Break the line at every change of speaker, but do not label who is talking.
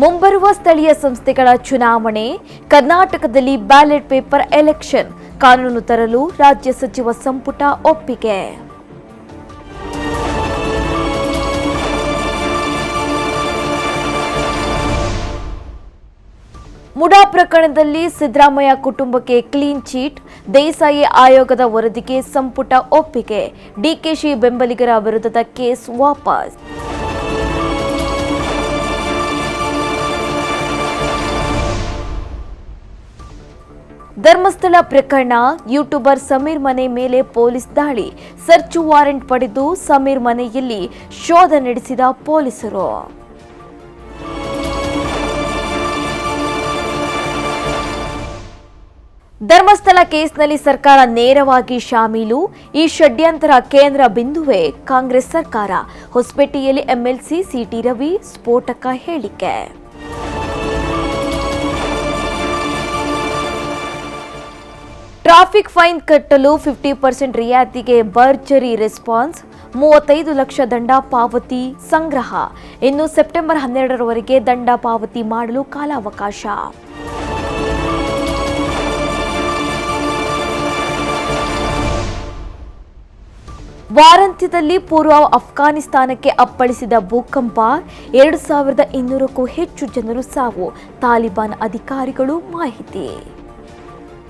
ಮುಂಬರುವ ಸ್ಥಳೀಯ ಸಂಸ್ಥೆಗಳ ಚುನಾವಣೆ, ಕರ್ನಾಟಕದಲ್ಲಿ ಬ್ಯಾಲೆಟ್ ಪೇಪರ್ ಎಲೆಕ್ಷನ್, ಕಾನೂನು ತರಲು ರಾಜ್ಯ ಸಚಿವ ಸಂಪುಟ ಒಪ್ಪಿಗೆ. ಮುಡಾ ಪ್ರಕರಣದಲ್ಲಿ ಸಿದ್ದರಾಮಯ್ಯ ಕುಟುಂಬಕ್ಕೆ ಕ್ಲೀನ್ ಚೀಟ್ ದೇಸಾಯಿ ಆಯೋಗದ ವರದಿಗೆ ಸಂಪುಟ ಒಪ್ಪಿಗೆ, ಡಿಕೆಶಿ ಬೆಂಬಲಿಗರ ವಿರುದ್ಧದ ಕೇಸ್ ವಾಪಸ್. ಧರ್ಮಸ್ಥಳ ಪ್ರಕರಣ, ಯೂಟ್ಯೂಬರ್ ಸಮೀರ್ ಮನೆ ಮೇಲೆ ಪೊಲೀಸ್ ದಾಳಿ. ಸರ್ಚ್ ವಾರೆಂಟ್ ಪಡೆದು ಸಮೀರ್ ಮನೆಯಲ್ಲಿ ಶೋಧ ನಡೆಸಿದ ಪೊಲೀಸರು. ಧರ್ಮಸ್ಥಳ ಕೇಸ್ನಲ್ಲಿ ಸರ್ಕಾರ ನೇರವಾಗಿ ಶಾಮೀಲು. ಈ ಷಡ್ಯಂತರ ಕೇಂದ್ರ ಬಿಂದುವೇ ಕಾಂಗ್ರೆಸ್ ಸರ್ಕಾರ. ಹೊಸಪೇಟೆಯಲ್ಲಿ ಎಂಎಲ್ಸಿ ಸಿಟಿ ರವಿ ಸ್ಫೋಟಕ ಹೇಳಿಕೆ. ಟ್ರಾಫಿಕ್ ಫೈನ್ ಕಟ್ಟಲು ಫಿಫ್ಟಿ ಪರ್ಸೆಂಟ್ ರಿಯಾಯಿತಿಗೆ ಭರ್ಜರಿ ರೆಸ್ಪಾನ್ಸ್, ಮೂವತ್ತೈದು ಲಕ್ಷ ದಂಡ ಪಾವತಿ ಸಂಗ್ರಹ. ಇನ್ನು ಸೆಪ್ಟೆಂಬರ್ ಹನ್ನೆರಡರವರೆಗೆ ದಂಡ ಪಾವತಿ ಮಾಡಲು ಕಾಲಾವಕಾಶ. ವಾರಾಂತ್ಯದಲ್ಲಿ ಪೂರ್ವ ಅಫ್ಘಾನಿಸ್ತಾನಕ್ಕೆ ಅಪ್ಪಳಿಸಿದ ಭೂಕಂಪ, ಎರಡು ಸಾವಿರದ ಇನ್ನೂರಕ್ಕೂ ಹೆಚ್ಚು ಜನರು ಸಾವು. ತಾಲಿಬಾನ್ ಅಧಿಕಾರಿಗಳು ಮಾಹಿತಿ.